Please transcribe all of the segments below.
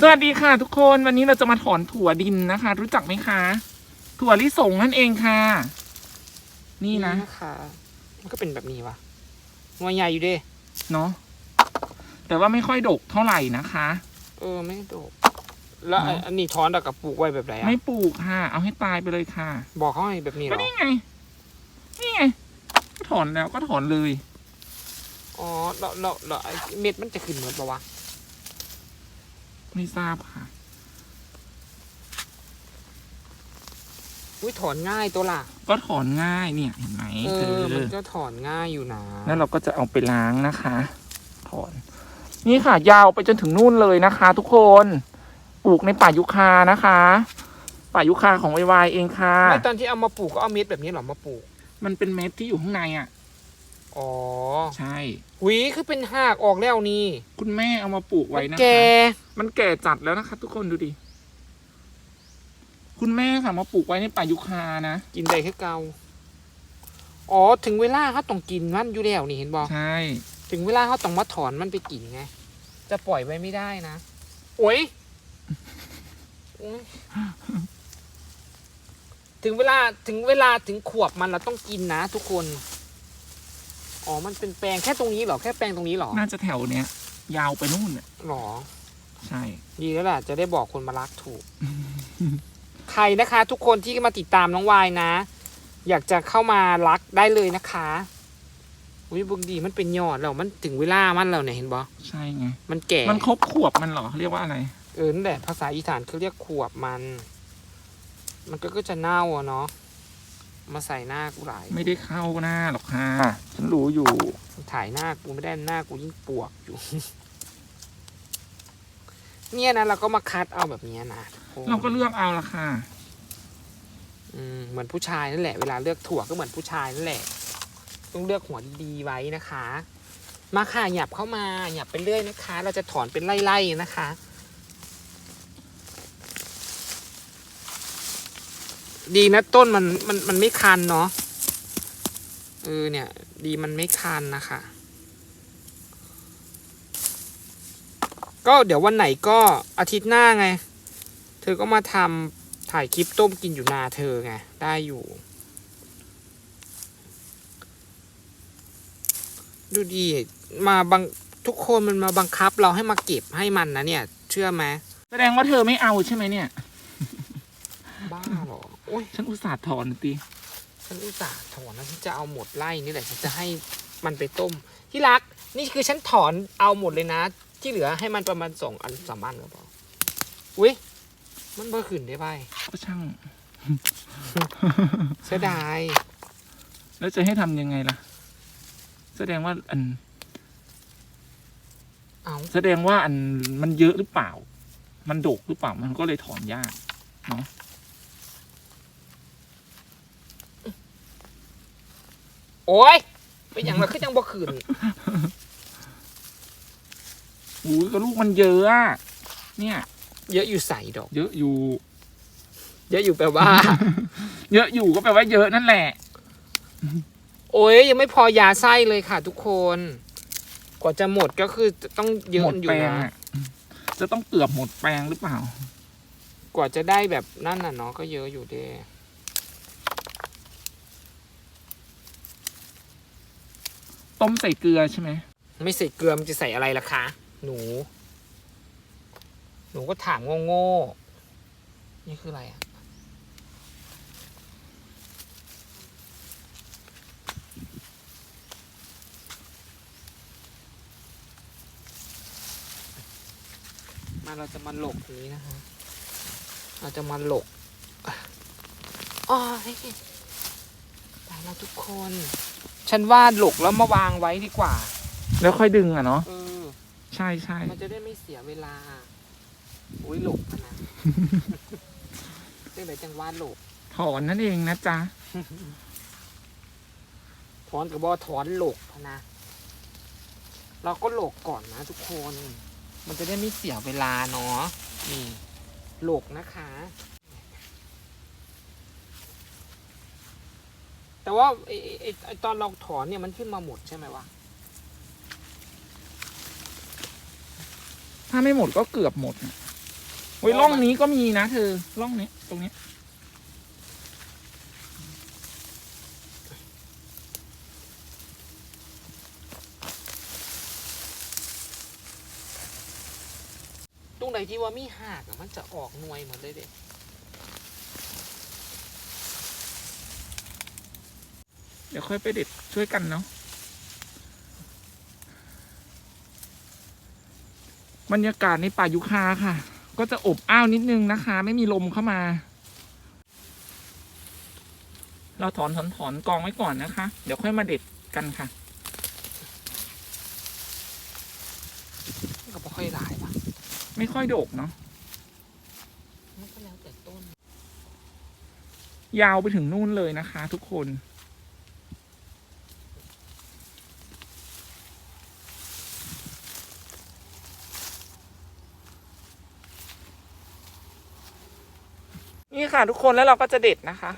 สวัสดีค่ะทุกคนวันนี้เราจะมาถอนถั่วดินนะคะ รู้จักไหมคะ ถั่วลิสงนั่นเองค่ะ นี่นะคะมันก็เป็นแบบนี้วะงวยใหญ่อยู่เด้เนาะแต่ว่าไม่ค่อยดกเท่าไหร่นะคะ เออไม่โดก แล้วไอ้เนอะอันนี้ถอนดอกกับปลูกไว้แบบไหนอะไม่ปลูกค่ะ เอาให้ตายไปเลยค่ะ บอกเขาให้แบบนี้เหรก็อนี่ไง นี่ไงก็ถอนแล้วก็ถอนเลย อ๋อแล้วแล้วแล้วไอ้เม็ดมันจะขึ้นเหมือนปะวะ ไม่ทราบค่ะ อุ้ยถอนง่ายตัวล่ะ ก็ถอนง่ายเนี่ยเห็นไหมเอเออ มันอก็ถอนง่ายอยู่นะแล้วเราก็จะเอาไปล้างนะคะ ถอน นี่ค่ะ ยาวไปจนถึงนู่นเลยนะคะ ทุกคนปลูกในป่ายุคานะคะ ป่ายุคาของวายวายเองค่ะ ไม่ตอนที่เอามาปลูกก็เอาเม็ดแบบนี้เหรอมาปลูก มันเป็นเม็ดที่อยู่ข้างในอะ อ๋อใช่ หวีคือเป็นหากออกแล้วนี่คุณแม่เอามาปลูกไว้มันนะแกคะมันแก่จัดแล้วนะคะ ทุกคนดูดิ คุณแม่ค่ะมาปลูกไว้ในป่ายุคานะ กินได้แค่เกาอ๋อถึงเวลาเขาต้องกินมันอยู่แล้วนี่เห็นบอกใช่ ถึงเวลาเขาต้องมาถอนมันไปกินไงจะปล่อยไว้ไม่ได้นะโอ้ยโอ๊ยถึงเวลาถึงเวลาถึงขวบมันเราต้องกินนะทุกคน อ๋อ มันเป็นแปลงแค่ตรงนี้เหรอ แค่แปลงตรงนี้เหรอน่าจะแถวเนี้ย ยาวไปนู่นน่ะหรอ ใช่ ดีแล้วล่ะ จะได้บอกคนมารักถูก ใครนะคะ ทุกคนที่มาติดตามน้องวายนะ อยากจะเข้ามารักได้เลยนะคะอุ้ยบุงดีมันเป็นยอดแล้วมันถึงเวลามันแล้วเนี่ยเห็นบอใช่ไง มันแก่ มันครบขวบมันเหรอ เรียกว่าอะไร เออนั่นแหละภาษาอีสานเขาเรียกขวบมัน มันก็ก็จะเน่าอะเนาะ มาใส่หน้ากูหลาย ไม่ได้เข้าหน้าหรอกค่ะ ฉันรู้อยู่ ถ่ายหน้ากูไม่ได้หน้ากูยิ่งปวกอยู่ เนี่ยนะเราก็มาคัดเอาแบบเนี้ยนะทุคนเราก็เลือกเอาละค่ะ อืมเหมือนผู้ชายนั่นแหละ เวลาเลือกถั่วก็เหมือนผู้ชายนั่นแหละ ต้องเลือกหัวดีๆไว้นะคะ มาค่ะหยับเข้ามาหยับไปเรื่อยนะคะ เราจะถอนเป็นไล่ๆนะคะ ดีนะต้นมันมันมันไม่คันเนาะเออเนี่ย ดีมันไม่คันนะคะก็เดี๋ยววันไหนก็อาทิตย์หน้าไง เธอก็มาทำถ่ายคลิปต้มกินอยู่นาเธอไง ได้อยู่ ดูดีมาบังทุกคนมันมาบังคับเราให้มาเก็บให้มันนะเนี่ย เชื่อไหมแสดงว่าเธอไม่เอาใช่ไหมเนี่ย โอ้ยฉันอุตส่าห์ถอนตีฉันอุตส่าห์ถอนนะฉันจะเอาหมดไร่นี่แหละฉันจะให้มันไปต้ม ที่รัก นี่คือฉันถอนเอาหมดเลยนะ ที่เหลือให้มันประมาณสองอันสามอันก็พออุ้ยมันเบอร์ขึ้นได้ไปก็ช่างเสียดาย แล้วจะให้ทำยังไงล่ะ แสดงว่าอันเอาแสดงว่าอันมันเยอะหรือเปล่า มันดกหรือเปล่า มันก็เลยถอนยาก โอ้ยเป็นอย่างไรคือจังบ่ขึ้นอุ้ยก็ลูกมันเยอะอะเนี่ย เยอะอยู่ใส่ดอก เยอะอยู่ เยอะอยู่แปลว่า เยอะอยู่ก็แปลว่าเยอะนั่นแหละ โอ้ยยังไม่พอยาไส้เลยค่ะ ทุกคน กว่าจะหมดก็คือต้องเยหมอะดอยู่แปลงนะอะจะต้องเกือบหมดแปลงหรือเปล่า กว่าจะได้แบบนั่นน่ะเนาะก็เยอะอยู่เด้ ต้มใส่เกลือใช่ไหมไม่ใส่เกลือมันจะใส่อะไรล่ะคะ หนู หนูก็ถามโง่ๆนี่คืออะไรอะมาเราจะมาหลกนี้นะคะ เราจะมาหลกอ๋อตายแล้วทุกคน ฉันว่าหลกแล้วมาวางไว้ดีกว่า แล้วค่อยดึงอะเนาะเออ ใช่ใช่มันจะได้ไม่เสียเวลา อุ้ยหลกพะนะเรื่องไหนจังว่าหลกถอนนั่นเองนะจ๊ะถอนกับบอถอนหลกพะนะ เราก็หลกก่อนนะทุกคน มันจะได้ไม่เสียเวลาเนาะนี่หลกนะคะ แต่ว่าไอ้ไอ้ไอ้ไอ้ตอนเราถอนเนี่ยมันขึ้นมาหมดใช่ไหมวะถ้าไม่หมดก็เกือบหมดอะเว้ยร่องนี้ก็มีนะเธอร่องนี้ตรงนี้ตรงไหนที่ว่ามีหากอะมันจะออกหน่วยหมดเลยเด็ เดี๋ยวค่อยไปเด็ดช่วยกันเนาะบรรยากาศในป่ายุคาค่ะ ก็จะอบอ้าวนิดนึงนะคะ ไม่มีลมเข้ามา เราถอนถอนถอนกองไว้ก่อนนะคะ เดี๋ยวค่อยมาเด็ดกันค่ะมันก็บ่ค่อยหลายว่ะไม่ค่อยโดกเนาะมันก็แล้วแต่ต้น ยาวไปถึงนู่นเลยนะคะ ทุกคน ค่ะ ทุกคนแล้วเราก็จะเด็ดนะคะ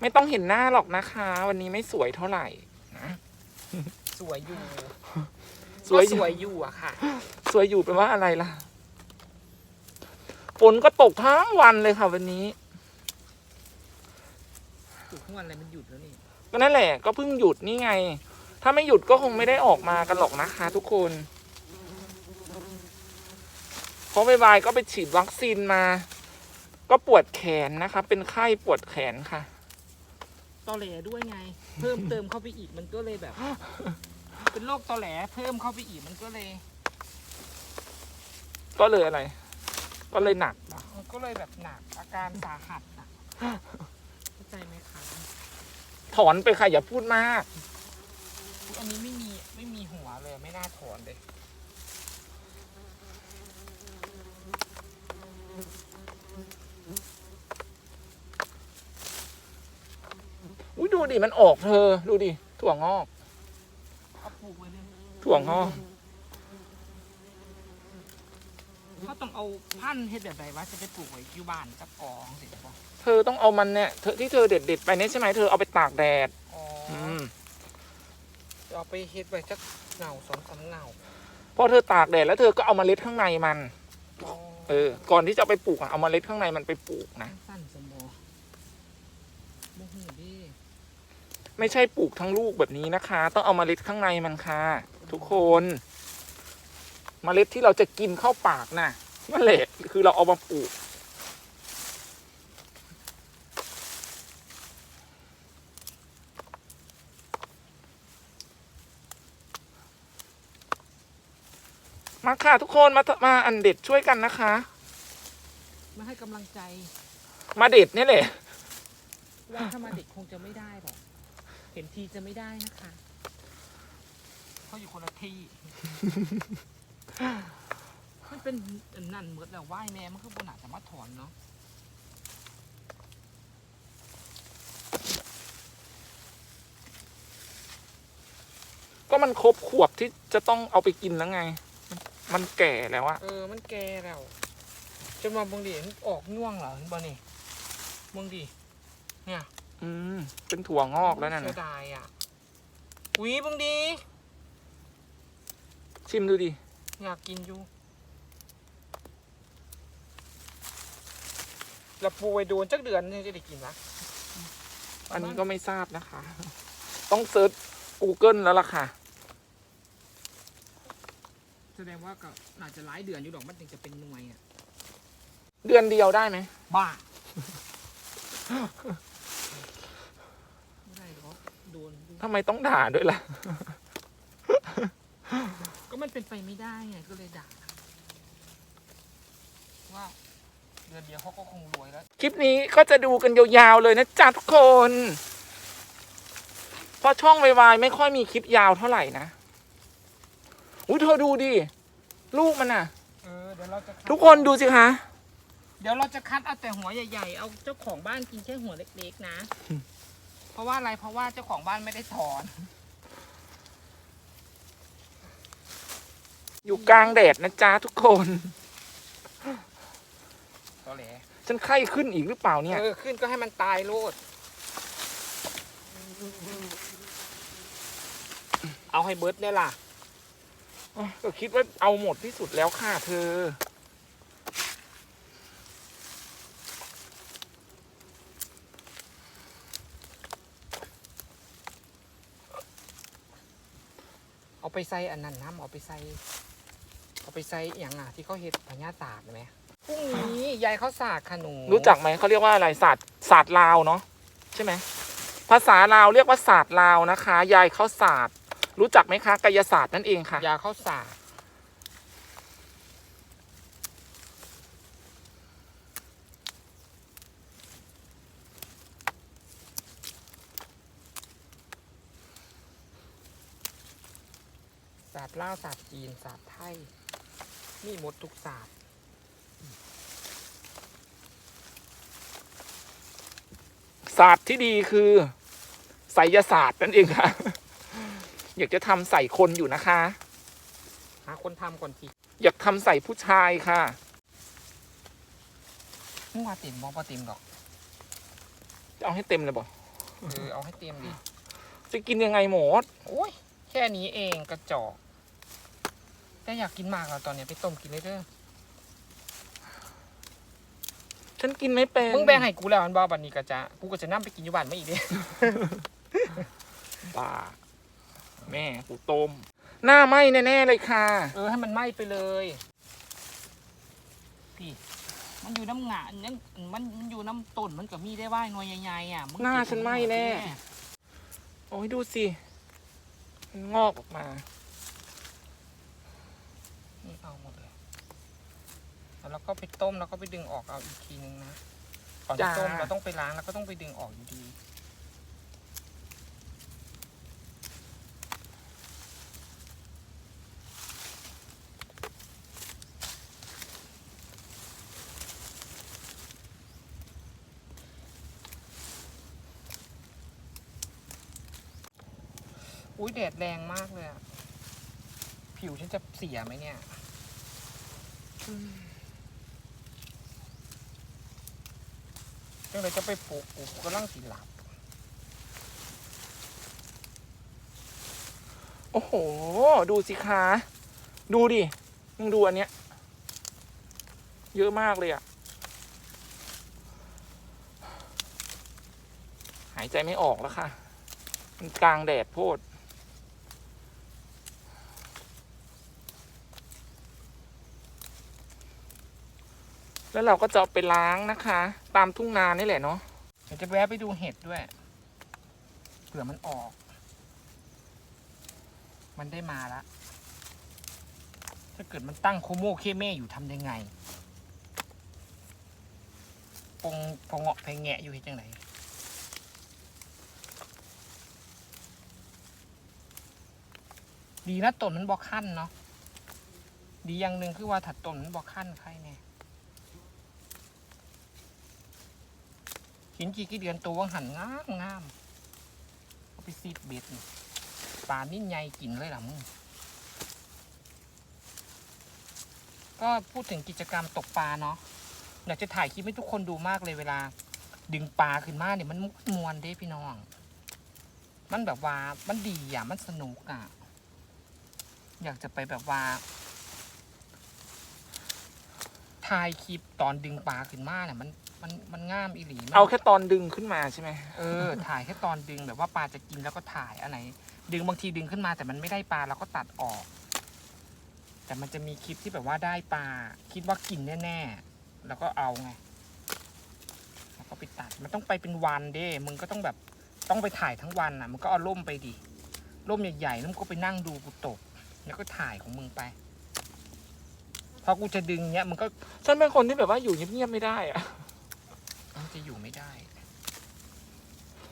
ไม่ต้องเห็นหน้าหรอกนะคะ วันนี้ไม่สวยเท่าไหร่นะสวยอยู่สวยอก็ยู่สวยอยู่อะค่ะ สวยอยู่แปลว่าอะไรล่ะ ฝนก็ตกทั้งวันเลยค่ะวันนี้ ถูกทุกวันอะไรมันหยุดแล้วนี่ก็นั่นแหละก็เพิ่งหยุดนี่ไง ถ้าไม่หยุดก็คงไม่ได้ออกมากันหรอกนะคะ ทุกคนเพราะบายๆก็ไปฉีดวัคซีนมา ก็ปวดแขนนะคะ เป็นไข้ปวดแขนค่ะตอแหลด้วยไง เพิ่มเติมเข้าไปอีกมันก็เลยแบบ เป็นโรคตอแหลเพิ่มเข้าไปอีกมันก็เลย ก็เลยอะไร ก็เลยหนักเหรอ มันก็เลยแบบหนักอาการสาหัสอะเข้า ใจไหมคะ ถอนไปค่ะอย่าพูดมาก อันนี้ไม่มีไม่มีหัวเลยไม่น่าถอนเลย อุ้ยดูดิมันออกเธอ ดูดิถั่วงอก เอาปลูกไว้เลย ถั่วงอก เขาต้องเอาพันธุ์เฮ็ดแบบใดวะจะไปปลูกไว้อยู่บ้านกับกองสิบ่เธอต้องเอามันเนี่ยเธอที่เธอเด็ดๆไปเนี่ยใช่ไหมเธอเอาไปตากแดด อ๋ออืม จะเอาไปเฮ็ดไว้สักเงาสองสามเงาพอเธอตากแดดแล้วเธอก็เอาเมล็ดข้างในมัน อ๋อเออ ก่อนที่จะเอาไปปลูกอะเอาเมล็ดข้างในมันไปปลูกนะ สั้นสมอโมโหดิไม่ใช่ปลูกทั้งลูกแบบนี้นะคะ ต้องเอาเมล็ดข้างในมันค่ะ ทุกคน เมล็ดที่เราจะกินเข้าปากน่ะนั่นแหละคือเราเอามาปลูก มาค่ะทุกคนมามาอันเด็ดช่วยกันนะคะ มาให้กำลังใจ มาเด็ดเนี่ยแหละว่าถ้ามาเด็กคงจะไม่ได้หรอกเห็นทีจะไม่ได้นะคะเขาอยู่คนละที่ มันเป็นอันนั่นเหมือนแล้วไหว้แม่มันคือบนหนาสามารถถอนเนาะก็มันครบขวบที่จะต้องเอาไปกินแล้วไง มันแก่แล้วอะเออ มันแก่แล้วจนมาบางดีมันออกง่วงเหรอเห็นบ่นี่บางดีเนี่ยอืมเป็นถั่วงอกแล้วนั่นเสีน่ะยดายอะอุ้ยบางดี ชิมดูดิ อยากกินอยู่แล้วปูไปโดนจักเดือนเนี่ยจะได้กินนะอันนี้ก็ไม่ทราบนะคะ ต้องเซิร์ช Google แล้วล่ะค่ะ แสดงว่าก็น่าจะหลายเดือนอยู่ดอกมันถึงจะเป็นหน่วยอะ เดือนเดียวได้ไหมบ้า ไม่ได้หรอกโดนดูทำไมต้องด่าด้วยล่ะก็ มันเป็นไปไม่ได้ไงก็เลยด่าว่าเดือนเดียวเขาก็คงรวยแล้ว คลิปนี้ก็จะดูกันยาวๆเลยนะจ๊ะทุกคน เพราะช่องวายไม่ค่อยมีคลิปยาวเท่าไหร่นะอุ้ยเธอดูดิ ลูกมันน่ะ เออเดี๋ยวเราจะคัดทุกคนดูสิคะ เดี๋ยวเราจะคัดเอาแต่หัวใหญ่ๆ เอาเจ้าของบ้านกินแค่หัวเล็กๆนะ เพราะว่าอะไรเพราะว่าเจ้าของบ้านไม่ได้ถอน อยู่กลางแดดนะจ๊ะทุกคนอแหลฉันไข้ขึ้นอีกหรือเปล่าเนี่ย เออ ขึ้นก็ให้มันตายโลด เอาให้เบิร์ดเนี่ยล่ะ ก็คิดว่าเอาหมดที่สุดแล้วค่ะเธอ เอาไปใส่อันนั้นน้ำเอาไปใส่ เอาไปใส่อหย่างอะที่เขาเฮ็ดพญาตากไหมพรุ่งนี้ยายเขาสากขนูรู้จักไหมเขาเรียกว่าอะไรศาสตร์ศาสตร์ลาวเนาะใช่ไหมภาษาลาวเรียกว่าศาสตร์ลาวนะคะ ยายเขาศาสตร์รู้จักไหมคะกายศาสตร์นั่นเองค่ะ ยาเขาสากศาสตร์ลาวศาสตร์จีนศาสตร์ไทย มีหมดทุกศาสตร์ศาสตร์ที่ดีคือไสยศาสตร์นั่นเองค่ะ อยากจะทำใส่คนอยู่นะคะหาคนทำก่อนทีอยากทำใส่ผู้ชายค่ะมึงว่าเต็มบ่บ่เต็มดอก จะเอาให้เต็มเลยบอกเออเอาให้เต็มดิ จะกินยังไงหมด โอ้ย แค่นี้เองกระจอก แต่อยากกินมากแล้วตอนเนี้ยไปต้มกินเลยเด้อฉันกินไม่เป็นมึงแบ่งให้กูแล้วมันบ่บันนี้กะจะกูก็จะนั่ไปกินอยู่บ้านไม่อีกเด้บ้าแม่กูต้ม หน้าไหมแน่ๆเลยค่ะ เออให้มันไหม้ไปเลยพี่มันอยู่น้ำหงานั่นมันมันอยู่น้ำต้นมันก็มีได้ว่าหน่วยใหญ่ๆอะมึงหน้าเก็บฉันไหม้แน่ โอ้ยดูสิมันงอกออกมา นี่เอาหมดเลยแล้วเราก็ไปต้มแล้วก็ไปดึงออกเอาอีกทีนึงนะก่อนจะจ้าต้มเราต้องไปล้างแล้วก็ต้องไปดึงออกอยู่ดีอุ้ยแดดแรงมากเลยอะ ผิวฉันจะเสียไหมเนี่ยยังเลยจะไปปลูกปลูกก็ร่างสีหลับ โอ้โห ดูสิคะดูดิ มึงดูอันเนี้ย เยอะมากเลยอะหายใจไม่ออกแล้วค่ะ มันกลางแดดโพด แล้วเราก็จะเอาไปล้างนะคะ ตามทุ่งนานี่แหละเนาะเดี๋ยวจะแวะไปดูเห็ดด้วยเผื่อมันออก มันได้มาละถ้าเกิดมันตั้งโคโมเคเม่อยู่ทำยังไงปงพอเงาะเพงแงะอยู่เห็ดจังไหนดีนะต้นมันบอกขั้นเนาะดีอย่างหนึ่งคือว่าถัดต้นมันบอกขั้นใครเนี่ย หินกีกี่เดือนตัววังหันงามงามเอาไปซีดเบ็ดปลานิ่นใหญ่กินเลยล่ะมึงก็พูดถึงกิจกรรมตกปลาเนาะอยากจะถ่ายคลิปให้ทุกคนดูมากเลยเวลา ดึงปลาขึ้นมาเนี่ยมันมวนเด้พี่น้อง มันแบบว่ามันดีอะมันสนุกอะ อยากจะไปแบบว่าถ่ายคลิปตอนดึงปลาขึ้นมาเนี่ยมัน มันมันง่ามอีหลีมันเอาแค่ตอนดึงขึ้นมาใช่ไหมเออถ่ายแค่ตอนดึงแบบว่าปลาจะกินแล้วก็ถ่ายอันไหน ดึงบางทีดึงขึ้นมาแต่มันไม่ได้ปลาเราก็ตัดออก แต่มันจะมีคลิปที่แบบว่าได้ปลาคิดว่ากินแน่ๆแล้วก็เอาไงแล้วก็ไปตัดมันต้องไปเป็นวันเด้มึงก็ต้องแบบต้องไปถ่ายทั้งวันอะมึงก็เอาร่มไปดิร่มใหญ่ๆแล้วมึงก็ไปนั่งดูกูตก แล้วก็ถ่ายของมึงไปพอกูจะดึงเนี้ยมึงก็ ฉันเป็นคนที่แบบว่าอยู่เงียบๆไม่ได้อะ มันจะอยู่ไม่ได้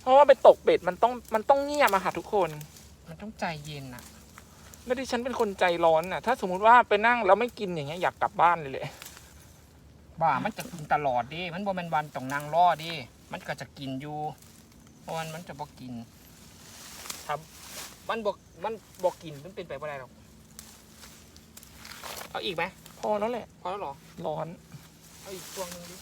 เพราะว่าไปตกเบ็ดมันต้องมันต้องเงียบอะค่ะทุกคน มันต้องใจเย็นอะแล้วที่ฉันเป็นคนใจร้อนอะถ้าสมมุติว่าไปนั่งแล้วไม่กินอย่างเงี้ยอยากกลับบ้านเลยแหละบ่ามันจะกินตลอดดิ มันบ่แม่นวันต้องนางล่อดิ มันก็จะกินอยู่เพราะมันมันจะบ่กินครับมันบ่มันบ่กินมันเป็นไปบ่ได้หรอก เอาอีกไหมพอแล้วแหละ พอแล้วเหรอ ร้อน เอาอีกพวงหนึงดิ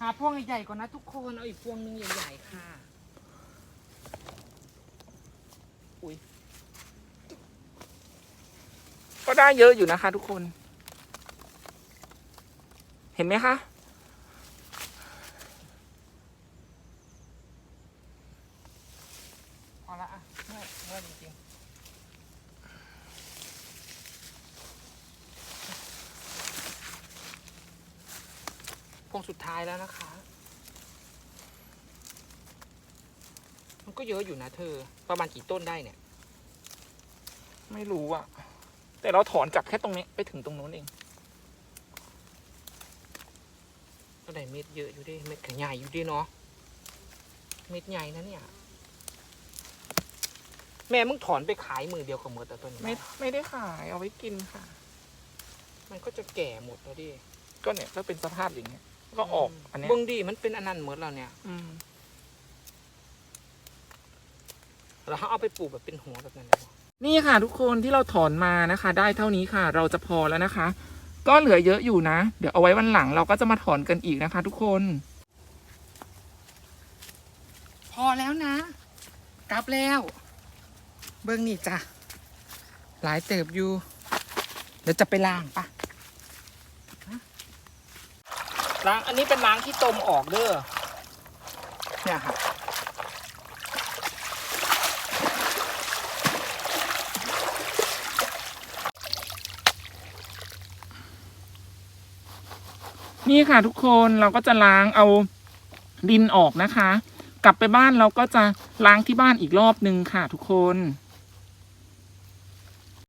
หาพวงใหญ่ๆก่อนนะทุกคนเอาอีกพวงหนึ่งใหญ่ๆค่ะ อุ้ยก็ได้เยอะอยู่นะคะทุกคน เห็นไหมคะ พอละอะเมื่อยเมื่อยจริง ๆพวงสุดท้ายแล้วนะคะ มันก็เยอะอยู่นะเธอ ประมาณกี่ต้นได้เนี่ย ไม่รู้อะแต่เราถอนจากแค่ตรงนี้ไปถึงตรงนู้นเองก็ได้เม็ดเยอะอยู่ดิ เม็ดขใหญ่อยู่ดิเนาะ เม็ดใหญ่นะเนี่ย แม่มึงถอนไปขายมือเดียวกับมือแต่ต้นนี้ไม่ไม่ได้ขายเอาไว้กินค่ะ มันก็จะแก่หมดแล้วดิ ก็เนี่ยก็เป็นสภาพอย่างเงี้ย ก็ออกอันเนี้ยเบิ่งดิมันเป็นอันนั้นหมดแล้วเนี่ยอืมแล้วเขาเอาไปปลูกแบบเป็นหัวแบบนั้นเลยเหรอนี่ค่ะ ทุกคนที่เราถอนมานะคะ ได้เท่านี้ค่ะ เราจะพอแล้วนะคะ ก็เหลือเยอะอยู่นะ เดี๋ยวเอาไว้วันหลังเราก็จะมาถอนกันอีกนะคะ ทุกคน พอแล้วนะ กลับแล้ว เบิ่งนี่จ้ะหลายเติบอยู่เดี๋ยวจะไปล้างปะฮะ ล้างอันนี้เป็นล้างที่ต้มออกเด้อเนี่ยค่ะนี่ค่ะทุกคนเราก็จะล้างเอาดินออกนะคะ กลับไปบ้านเราก็จะล้างที่บ้านอีกรอบนึงค่ะทุกคน